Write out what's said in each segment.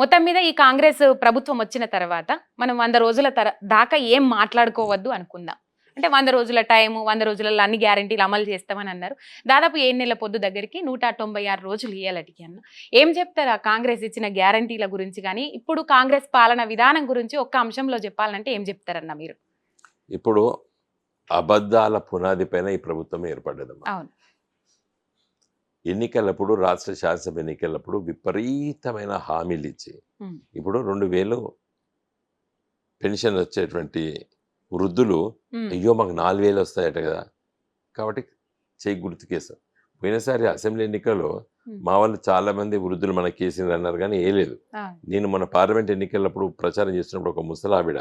మొత్తం మీద ఈ కాంగ్రెస్ ప్రభుత్వం వచ్చిన తర్వాత మనం వంద రోజుల తర దాకా ఏం మాట్లాడుకోవద్దు అనుకుందాం. అంటే వంద రోజుల టైము వంద రోజులలో అన్ని గ్యారంటీలు అమలు చేస్తామని అన్నారు. దాదాపు ఏడు నెలల పొద్దు దగ్గరికి నూట తొంభై ఆరు రోజులు ఇయ్యాలటికి అన్న. ఏం చెప్తారు ఆ కాంగ్రెస్ ఇచ్చిన గ్యారంటీల గురించి కానీ ఇప్పుడు కాంగ్రెస్ పాలన విధానం గురించి ఒక్క అంశంలో చెప్పాలంటే ఏం చెప్తారన్న మీరు? ఇప్పుడు అబద్ధాల పునాది పైన ఈ ప్రభుత్వం ఏర్పడ్డదమ్మా. అవును. ఎన్నికలప్పుడు రాష్ట్ర శాసనసభ ఎన్నికలప్పుడు విపరీతమైన హామీలు ఇచ్చి. ఇప్పుడు రెండు వేలు పెన్షన్ వచ్చేటువంటి వృద్ధులు అయ్యో మాకు నాలుగు వేలు వస్తాయట కదా! కాబట్టి చేయి గుర్తుకేసాం పోయినసారి అసెంబ్లీ ఎన్నికల్లో. మా వాళ్ళు చాలా మంది వృద్ధులు మన కేసీఆర్ అన్నారు కానీ ఏ లేదు. నేను మన పార్లమెంట్ ఎన్నికలప్పుడు ప్రచారం చేస్తున్నప్పుడు ఒక ముసలావిడ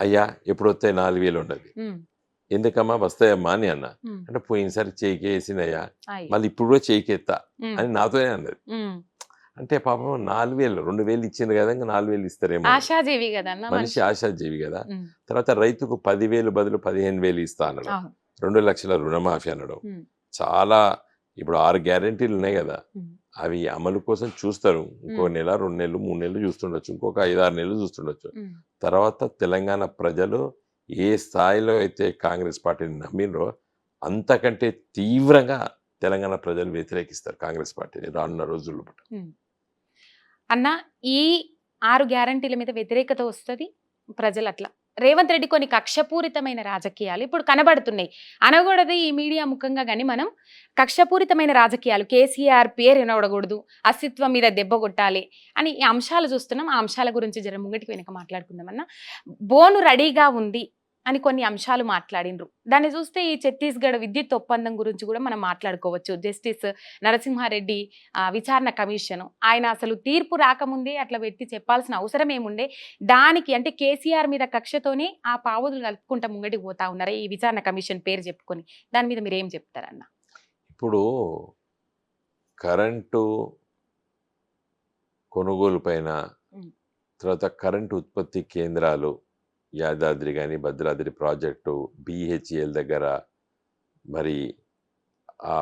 అయ్యా ఎప్పుడు వస్తాయి నాలుగు వేలు ఉమ్, ఎందుకమ్మా? వస్తాయమ్మా అని అన్న. అంటే పోయినసారి చేయికి వేసినయ్యా అయ్యి. మళ్ళీ ఇప్పుడు కూడా చేయికి ఎత్తా ఉమ్, అని నాతోనే అన్నది. అంటే పాపం నాలుగు వేలు రెండు వేలు ఇచ్చింది కదా ఇంకా నాలుగు వేలు ఇస్తారేమో ఆశాజీవి కదన్న మనిషి ఆశాజీవి కదా. తర్వాత రైతుకు పదివేలు బదులు పదిహేను వేలు ఇస్తా అన్నాడు. అవును. రెండు లక్షల రుణమాఫీ అన్నాడు. ఉమ్. చాలా ఇప్పుడు ఆరు గ్యారెంటీలు ఉన్నాయి కదా. అవి అమలు కోసం చూస్తారు. ఇంకో. నెల రెండు నెలలు మూడు నెలలు చూస్తుండొచ్చు. ఇంకొక ఐదు ఆరు నెలలు చూస్తుండొచ్చు. తర్వాత తెలంగాణ ప్రజలు ఏ స్థాయిలో అయితే కాంగ్రెస్ పార్టీని నమ్మినరో అంతకంటే తీవ్రంగా తెలంగాణ ప్రజలు వ్యతిరేకిస్తారు కాంగ్రెస్ పార్టీని రానున్న రోజుల్లో అన్న ఈ ఆరు గ్యారంటీల మీద వ్యతిరేకత వస్తుంది ప్రజలు అట్లా రేవంత్ రెడ్డి కొన్ని కక్షపూరితమైన రాజకీయాలు ఇప్పుడు కనబడుతున్నాయి. అనకూడదు ఈ మీడియా ముఖంగా కానీ మనం కక్షపూరితమైన రాజకీయాలు కేసీఆర్ పేరు వినవడకూడదు అస్తిత్వం మీద దెబ్బ కొట్టాలి అని ఈ అంశాలు చూస్తున్నాం. ఆ అంశాల గురించి జర ముంగటికి వెనక మాట్లాడుకుందాం అన్న. బోను రెడీగా ఉంది అని కొన్ని అంశాలు మాట్లాడినరు. దాన్ని చూస్తే ఈ ఛత్తీస్గఢ్ విద్యుత్ ఒప్పందం గురించి కూడా మనం మాట్లాడుకోవచ్చు. జస్టిస్ నరసింహారెడ్డి విచారణ కమిషన్. ఆయన అసలు తీర్పు రాకముందే అట్లా పెట్టి చెప్పాల్సిన అవసరం ఏముండే? దానికి అంటే కేసీఆర్ మీద కక్షతోనే ఆ పావులు కలుపుకుంటా ముంగడికి పోతా ఉన్నారు? ఈ విచారణ కమిషన్ పేరు చెప్పుకొని దాని మీద మీరు ఏం చెప్తారన్న? ఇప్పుడు కరెంటు కొనుగోలు పైన. తర్వాత కరెంటు ఉత్పత్తి కేంద్రాలు యాదాద్రి కానీ భద్రాద్రి ప్రాజెక్టు బిహెచ్ఎల్ దగ్గర మరి ఆ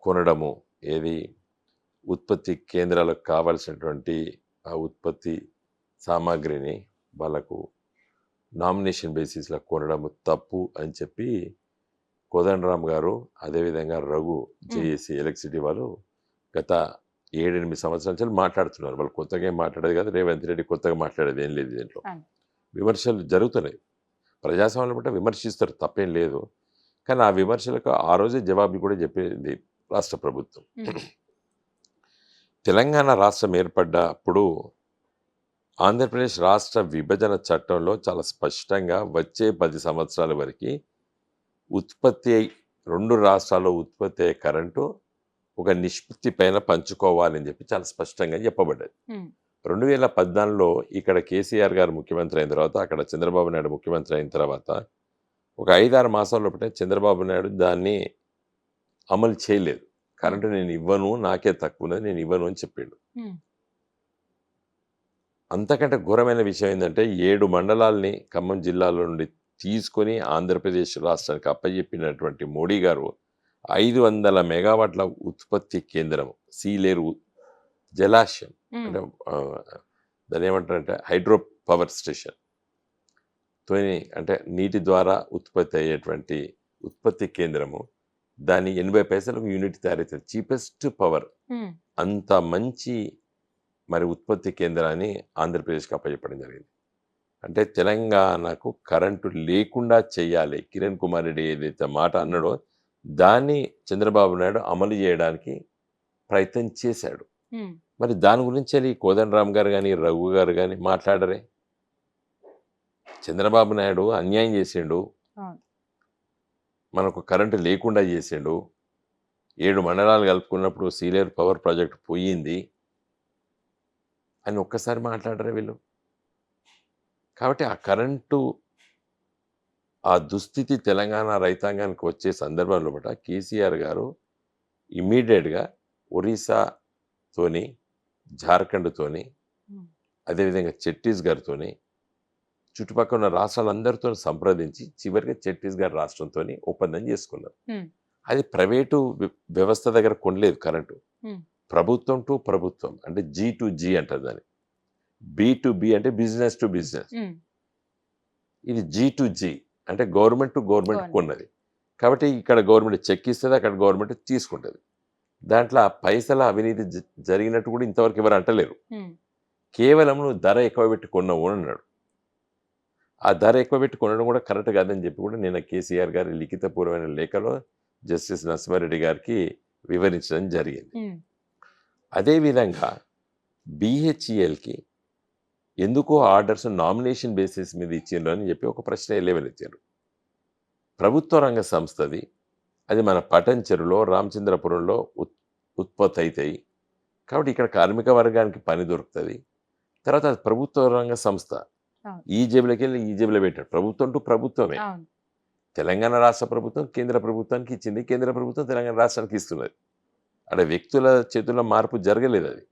కొనడము ఏది ఉత్పత్తి కేంద్రాలకు కావాల్సినటువంటి ఆ ఉత్పత్తి సామాగ్రిని వాళ్ళకు నామినేషన్ బేసిస్లో కొనడము తప్పు అని చెప్పి కోదండరామ్ గారు అదేవిధంగా రఘు జేఏసీ ఎలక్ట్రిసిటీ వాళ్ళు గత ఏడెనిమిది సంవత్సరాల నుంచి మాట్లాడుతున్నారు. వాళ్ళు కొత్తగా ఏం మాట్లాడేది కాదు. రేవంత్ రెడ్డి కొత్తగా మాట్లాడేది ఏం లేదు దీంట్లో. విమర్శలు జరుగుతున్నాయి ప్రజాస్వామ్యం బట్టి విమర్శిస్తారు తప్పేం లేదు కానీ ఆ విమర్శలకు ఆ రోజే జవాబు కూడా చెప్పింది రాష్ట్ర ప్రభుత్వం. తెలంగాణ రాష్ట్రం ఏర్పడ్డప్పుడు ఆంధ్రప్రదేశ్ రాష్ట్ర విభజన చట్టంలో చాలా స్పష్టంగా వచ్చే పది సంవత్సరాల వరకు ఉత్పత్తి రెండు రాష్ట్రాల్లో ఉత్పత్తి అయ్యే కరెంటు ఒక నిష్పత్తి పైన పంచుకోవాలని చెప్పి చాలా స్పష్టంగా చెప్పబడ్డది. రెండు వేల పద్నాలుగులో ఇక్కడ కేసీఆర్ గారు ముఖ్యమంత్రి అయిన తర్వాత అక్కడ చంద్రబాబు నాయుడు ముఖ్యమంత్రి అయిన తర్వాత ఒక ఐదారు మాసాల లోపలే చంద్రబాబు నాయుడు దాన్ని అమలు చేయలేదు కరెంటు నేను ఇవ్వను నాకే తక్కువ ఉన్నది నేను ఇవ్వను అని చెప్పాడు. అంతకంటే ఘోరమైన విషయం ఏంటంటే ఏడు మండలాల్ని ఖమ్మం జిల్లాలో నుండి తీసుకొని ఆంధ్రప్రదేశ్ రాష్ట్రానికి అప్పచెప్పినటువంటి మోడీ గారు ఐదు వందల మెగావాట్ల ఉత్పత్తి కేంద్రం సీలేరు జలాశయం. అంటే ఆ, దాన్ని ఏమంటారంటే హైడ్రో పవర్ స్టేషన్ తోని అంటే నీటి ద్వారా ఉత్పత్తి అయ్యేటువంటి ఉత్పత్తి కేంద్రము దాని ఎనభై పైసలకు యూనిట్ తయారైతుంది చీపెస్ట్ పవర్. అంత మంచి మరి ఉత్పత్తి కేంద్రాన్ని ఆంధ్రప్రదేశ్కి అప్పచెప్పడం జరిగింది అంటే తెలంగాణకు కరెంటు లేకుండా చేయాలి కిరణ్ కుమార్ రెడ్డి ఏదైతే మాట అన్నాడో దాన్ని చంద్రబాబు నాయుడు అమలు చేయడానికి ప్రయత్నం చేశాడు. మరి దాని గురించి వెళ్ళి కోదండరామ్ గారు కానీ రఘు గారు కానీ మాట్లాడరే. చంద్రబాబు నాయుడు అన్యాయం చేసిండు. మనకు కరెంటు లేకుండా చేసిండు. ఏడు మండలాలు కలుపుకున్నప్పుడు సీలేరు పవర్ ప్రాజెక్ట్ పోయింది అని ఒక్కసారి మాట్లాడరే వీళ్ళు. కాబట్టి ఆ కరెంటు ఆ దుస్థితి తెలంగాణ రైతాంగానికి వచ్చే సందర్భంలో బట కేసీఆర్ గారు ఇమ్మీడియట్గా ఒరిస్సాతోని జార్ఖండ్తోని. అదేవిధంగా ఛత్తీస్గఢ్తోని చుట్టుపక్కల ఉన్న రాష్ట్రాలందరితో సంప్రదించి చివరిగా ఛత్తీస్గఢ్ రాష్ట్రంతో ఒప్పందం చేసుకున్నారు. అది ప్రైవేటు వ్య- వ్యవస్థ దగ్గర కొనలేదు కరెంటు. ప్రభుత్వం టు ప్రభుత్వం అంటే జీ టు జీ అంటారు దాన్ని బి టు బి అంటే బిజినెస్ టు బిజినెస్ ఇది జీ టు జీ అంటే గవర్నమెంట్ టు గవర్నమెంట్. కొన్నది కాబట్టి ఇక్కడ గవర్నమెంట్ చెక్ ఇస్తుంది అక్కడ గవర్నమెంట్ తీసుకుంటుంది దాంట్లో ఆ పైసల అవినీతి జరిగినట్టు కూడా ఇంతవరకు ఎవరు అంటలేరు. కేవలం నువ్వు ధర ఎక్కువ పెట్టి కొన్నావు అని అన్నాడు. ఆ ధర ఎక్కువ పెట్టి కొనడం కూడా కరెక్ట్ కాదని చెప్పి కూడా నేను కేసీఆర్ గారి లిఖితపూర్వమైన లేఖలో జస్టిస్ నరసింహారెడ్డి గారికి వివరించడం జరిగింది. అదేవిధంగా బిహెచ్ఈఎల్కి ఎందుకో ఆర్డర్స్ నామినేషన్ బేసిస్ మీద ఇచ్చిండ్రు అని చెప్పి ఒక ప్రశ్న లేవనెత్తారు ప్రభుత్వ రంగ సంస్థది అది మన పటంచెరులో రామచంద్రపురంలో ఉత్ ఉత్పత్తి అవుతాయి కాబట్టి ఇక్కడ కార్మిక వర్గానికి పని దొరుకుతుంది. తర్వాత అది ప్రభుత్వ రంగ సంస్థ. ఈ జేబులకి వెళ్ళి ఈ జేబులో పెట్టాడు ప్రభుత్వం టు ప్రభుత్వమే. తెలంగాణ రాష్ట్ర ప్రభుత్వం కేంద్ర ప్రభుత్వానికి ఇచ్చింది. కేంద్ర ప్రభుత్వం తెలంగాణ రాష్ట్రానికి ఇస్తున్నది. అక్కడ వ్యక్తుల చేతుల్లో మార్పు జరగలేదు అది.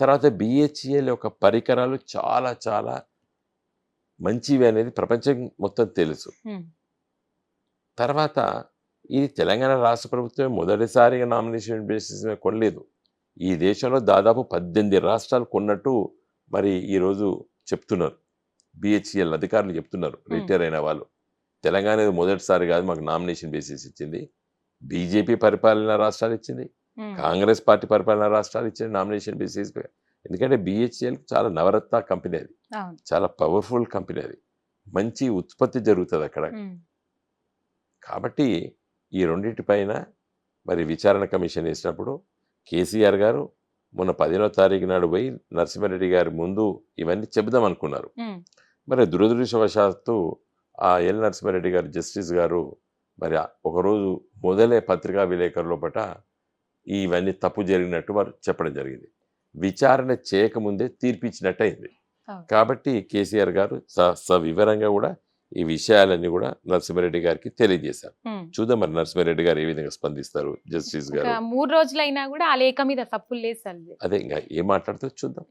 తర్వాత బిహెచ్ఎల్ యొక్క పరికరాలు చాలా చాలా మంచివి అనేది ప్రపంచం మొత్తం తెలుసు. తర్వాత ఇది తెలంగాణ రాష్ట్ర ప్రభుత్వం మొదటిసారిగా నామినేషన్ బేసిస్ మీద కొనలేదు. ఈ దేశంలో దాదాపు పద్దెనిమిది రాష్ట్రాలు కొన్నట్టు మరి ఈరోజు చెప్తున్నారు. బిహెచ్ఎల్ అధికారులు చెప్తున్నారు రిటైర్ అయిన వాళ్ళు. తెలంగాణ మొదటిసారి కాదు మాకు నామినేషన్ బేసిస్ ఇచ్చింది. బీజేపీ పరిపాలన రాష్ట్రాలు ఇచ్చింది. కాంగ్రెస్ పార్టీ పరిపాలన రాష్ట్రాలు ఇచ్చింది నామినేషన్ బేసిస్. ఎందుకంటే బిహెచ్ఎల్ చాలా నవరత్న కంపెనీ అది. చాలా పవర్ఫుల్ కంపెనీ అది. మంచి ఉత్పత్తి జరుగుతుంది అక్కడ. కాబట్టి ఈ రెండింటిపైన మరి విచారణ కమిషన్ వేసినప్పుడు కేసీఆర్ గారు మొన్న పదిహేనో తారీఖు నాడు పోయి నరసింహారెడ్డి గారి ముందు ఇవన్నీ చెబుదాం అనుకున్నారు. మరి దురదృష్టవశాత్తు ఆ ఎల్ నరసింహారెడ్డి గారు జస్టిస్ గారు మరి ఒకరోజు మొదలే పత్రికా విలేకరుల పట ఇవన్నీ తప్పు జరిగినట్టు వారు చెప్పడం జరిగింది. విచారణ చేయకముందే తీర్పిచ్చినట్టు అయింది అవును. కాబట్టి కేసీఆర్ గారు స- సవివరంగా కూడా ఈ విషయాలన్నీ కూడా నరసింహారెడ్డి గారికి తెలియజేశారు. చూద్దాం మరి నరసింహారెడ్డి గారు ఏ విధంగా స్పందిస్తారు జస్టిస్ గారు? మూడు రోజులైనా కూడా ఆ లేఖ మీద తప్పులు లేదు. అదే ఇంకా ఏం మాట్లాడుతూ చూద్దాం.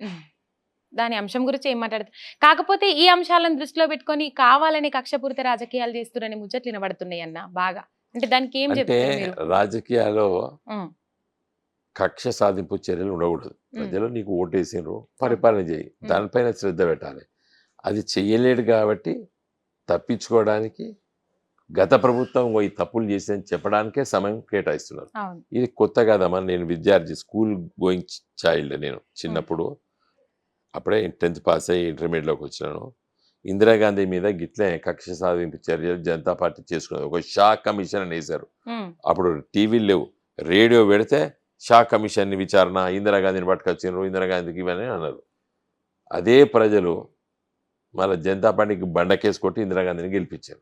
దాని అంశం గురించి ఏం మాట్లాడతారు? కాకపోతే ఈ అంశాలను దృష్టిలో పెట్టుకొని కావాలని కక్షపూరిత రాజకీయాలు చేస్తున్నారని ముచ్చట్లు వినబడుతున్నాయి అన్న బాగా. అంటే దానికి ఏం మీరు? రాజకీయాల్లో కక్ష సాధింపు చర్యలు ఉండకూడదు. ప్రజలు నీకు ఓటేసిండ్రు పరిపాలన చేయి దానిపైన శ్రద్ధ పెట్టాలి. అది చెయ్యలేడు కాబట్టి తప్పించుకోవడానికి గత ప్రభుత్వం ఈ తప్పులు చేసిందని చెప్పడానికే సమయం కేటాయిస్తున్నారు. ఇది కొత్త కాదమ్మా నేను విద్యార్థి స్కూల్ గోయింగ్ చైల్డ్ నేను చిన్నప్పుడు. అప్పుడే టెన్త్ పాస్ అయ్యి ఇంటర్మీడియట్లోకి వచ్చినాను. ఇందిరాగాంధీ మీద గిట్లే కక్ష సాధింపు చర్యలు జనతా పార్టీ చేసుకున్నది ఒక షా కమిషన్ అని వేశారు. అప్పుడు టీవీలు లేవు. రేడియో పెడితే షా కమిషన్ని విచారణ ఇందిరాగాంధీని పట్టుకొచ్చిండ్రు ఇందిరాగాంధీకి ఇవన్నీ అన్నారు. అదే ప్రజలు మళ్ళీ జనతా పార్టీకి బండకేసి కొట్టి ఇందిరాగాంధీని గెలిపించారు.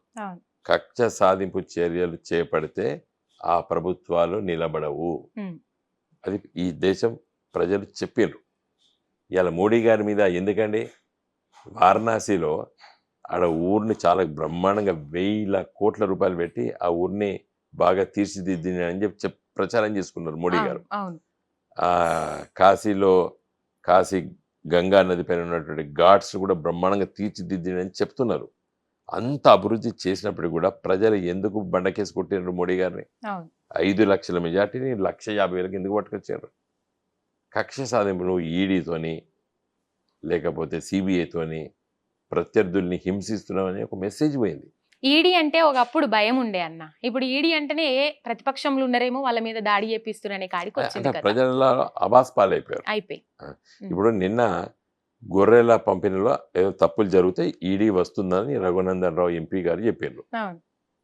కక్ష సాధింపు చర్యలు చేపడితే ఆ ప్రభుత్వాలు నిలబడవు. అది ఈ దేశం ప్రజలు చెప్పిండ్రు ఇవాళ మోడీ గారి మీద ఎందుకండి? వారణాసిలో ఆడ ఊరిని చాలా బ్రహ్మాండంగా వేల కోట్ల రూపాయలు పెట్టి ఆ ఊరిని బాగా తీర్చిదిద్దిన అని చెప్పి చెప్ ప్రచారం చేసుకున్నారు మోడీ గారు. కాశీలో కాశీ గంగా నది పైన ఉన్నటువంటి ఘాట్స్ కూడా బ్రహ్మాండంగా తీర్చిదిద్దినని చెప్తున్నారు. అంత అభివృద్ధి చేసినప్పుడు కూడా ప్రజలు ఎందుకు బండకేసి కొట్టినారు మోడీ గారిని? ఐదు లక్షల మెజార్టీని లక్ష యాభై వేలకు ఎందుకు పట్టుకొచ్చారు? కక్ష సాధింపు నువ్వు ఈడీతోని లేకపోతే సిబిఐతోని ప్రత్యర్థుల్ని హింసిస్తున్నావని ఒక మెసేజ్ పోయింది. ఈడీ అంటే ఒకప్పుడు భయం ఉండే అన్న. ఇప్పుడు ఈడీ అంటేనే ఏ ప్రతిపక్షంలో ఉన్నారేమో వాళ్ళ మీద దాడి చేపిస్తున్నారనే కాడికి వచ్చింది అంటే కదా. ప్రజల అబాస్ పాలైపోయారు. అయిపోయి. ఇప్పుడు నిన్న గొర్రెల పంపిణీలో ఏదో తప్పులు జరిగితే ఈడీ వస్తుందని రఘునందన్ రావు ఎంపీ గారు చెప్పారు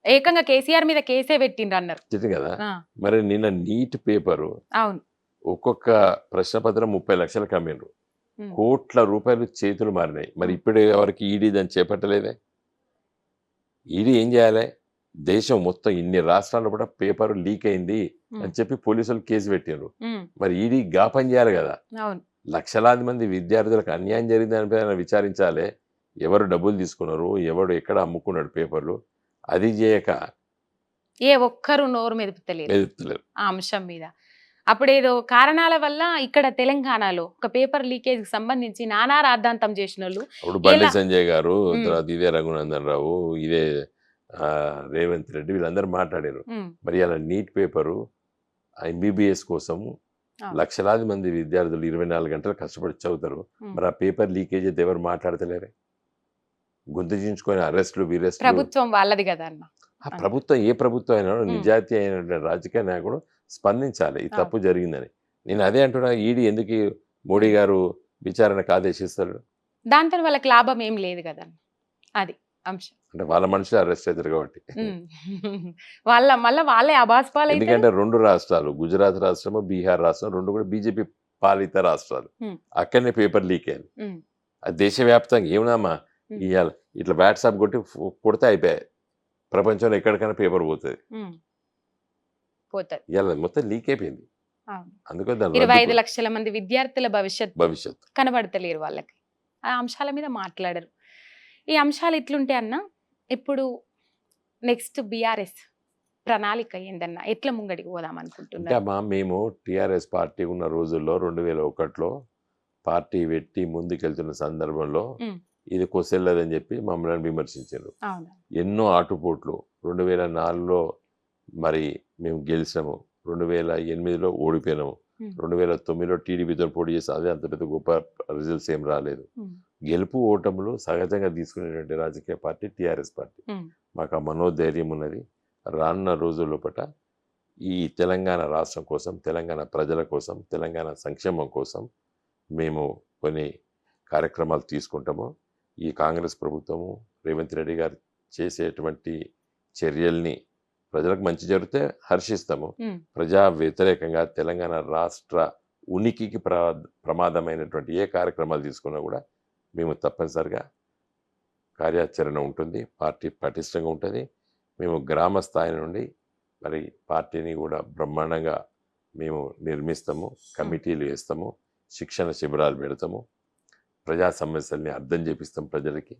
ఏకంగా కేసీఆర్ మీద కేసే పెట్టిండ్రు అన్నారు. కదా? మరి నిన్న నీట్ పేపరు అవును. ఒక్కొక్క ప్రశ్నపత్రం ముప్పై లక్షలకు అమ్మిండ్రు. కోట్ల రూపాయలు చేతులు మారినాయి. మరి ఇప్పుడు ఎవరికి ఈడీ దాన్ని చేపట్టలేదే? ఈడీ ఏం చేయాలి? దేశం మొత్తం ఇన్ని రాష్ట్రాల్లో కూడా పేపర్ లీక్ అయింది. అని చెప్పి పోలీసులు కేసు పెట్టారు మరి ఈడీ గా పని చేయాలి కదా? లక్షలాది మంది విద్యార్థులకు అన్యాయం జరిగింది దానిపైన విచారించాలి? ఎవరు డబ్బులు తీసుకున్నారు? ఎవడు ఎక్కడ అమ్ముకున్నాడు పేపర్లు? అది చేయక ఏ ఒక్కరు నోరు మెదుపుతలేరు ఎదుగుతలేరు ఆ అంశం మీద. అప్పుడేదో కారణాల వల్ల ఇక్కడ తెలంగాణలో ఒక పేపర్ లీకేజ్కి సంబంధించి నానా రాద్ధాంతం చేసిన వాళ్ళు అప్పుడు బండి? సంజయ్ గారు. తర్వాత ఇదే రఘునందన్ రావు ఇదే రేవంత్ రెడ్డి వీళ్ళందరూ మాట్లాడారు మరి అలా నీట్ పేపరు ఎంబీబీఎస్ కోసం. లక్షలాది మంది విద్యార్థులు ఇరవై నాలుగు గంటలు కష్టపడి చదువుతారు. మరి ఆ పేపర్ లీకేజ్ అయితే ఎవరు మాట్లాడతలేరే గొంతు చించుకొని అరెస్టులు వీరెస్టులు ప్రభుత్వం వాళ్ళది కదా అన్న ఆ ప్రభుత్వం ఏ ప్రభుత్వం అయినా. నిజాయితీ అయినటువంటి రాజకీయ నాయకుడు స్పందించాలి. ఈ. తప్పు జరిగిందని. నేను అదే అంటున్నా ఈడీ ఎందుకు మోడీ గారు విచారణకు ఆదేశిస్తారు? దాంతో వాళ్ళకి లాభం ఏం లేదు కదా అది అంశం. అంటే వాళ్ళ మనుషులు అరెస్ట్ అవుతారు కాబట్టి. వాళ్ళ మళ్ళీ వాళ్ళే అబాస్ పాలైతే ఎందుకంటే రెండు రాష్ట్రాలు గుజరాత్ రాష్ట్రము బీహార్ రాష్ట్రం రెండు కూడా బీజేపీ పాలిత రాష్ట్రాలు. అక్కడనే పేపర్ లీక్ అయింది. అది దేశవ్యాప్తంగా ఏమన్నామా. ఇవాళ ఇట్లా వాట్సాప్ కొట్టి కొడితే అయిపోయాయి. ప్రపంచంలో ఎక్కడికైనా పేపర్ పోతుంది. ఇవాళ మొత్తం లీక్ అయిపోయింది. అందుకని ఇరవై ఐదు లక్షల మంది విద్యార్థుల భవిష్యత్ భవిష్యత్. కనబడతలేరు వాళ్ళకి. ఆ అంశాల మీద మాట్లాడరు. ఈ అంశాలు ఇట్లుంటే అన్న ఇప్పుడు నెక్స్ట్ బీఆర్ఎస్ ప్రణాళిక ఏందన్న ఎట్లా ముంగడికి పోదాం మా మేము టిఆర్ఎస్ పార్టీ ఉన్న రోజుల్లో రెండు వేల ఒకటిలో పార్టీ పెట్టి ముందుకెళ్తున్న సందర్భంలో. ఇది కొసెల్లదని చెప్పి మమ్మల్ని విమర్శించారు. ఎన్నో ఆటుపోట్లు. రెండు వేల నాలుగులో మరి మేము గెలిచాము రెండు వేల ఎనిమిదిలో ఓడిపోయినాము. రెండు వేల తొమ్మిదిలో టీడీపీతో పోటీ చేసి అదే అంత పెద్ద గొప్ప రిజల్ట్స్ ఏం రాలేదు. గెలుపు ఓటములు సహజంగా తీసుకునేటువంటి రాజకీయ పార్టీ టీఆర్ఎస్ పార్టీ. మాకు ఆ మనోధైర్యం ఉన్నది రానున్న రోజుల లోపట ఈ తెలంగాణ రాష్ట్రం కోసం తెలంగాణ ప్రజల కోసం తెలంగాణ సంక్షేమం కోసం మేము కొన్ని కార్యక్రమాలు తీసుకుంటాము ఈ కాంగ్రెస్ ప్రభుత్వము రేవంత్ రెడ్డి గారు చేసేటువంటి చర్యల్ని ప్రజలకు మంచి జరిగితే హర్షిస్తాము. ప్రజా వ్యతిరేకంగా తెలంగాణ రాష్ట్ర ఉనికికి ప్ర ప్రమాదమైనటువంటి ఏ కార్యక్రమాలు తీసుకున్నా కూడా మేము తప్పనిసరిగా కార్యాచరణ ఉంటుంది. పార్టీ పటిష్టంగా ఉంటుంది. మేము గ్రామ స్థాయి నుండి మరి పార్టీని కూడా బ్రహ్మాండంగా మేము నిర్మిస్తాము కమిటీలు వేస్తాము శిక్షణ శిబిరాలు పెడతాము. ప్రజా సమస్యల్ని అర్థం చేపిస్తాం ప్రజలకి.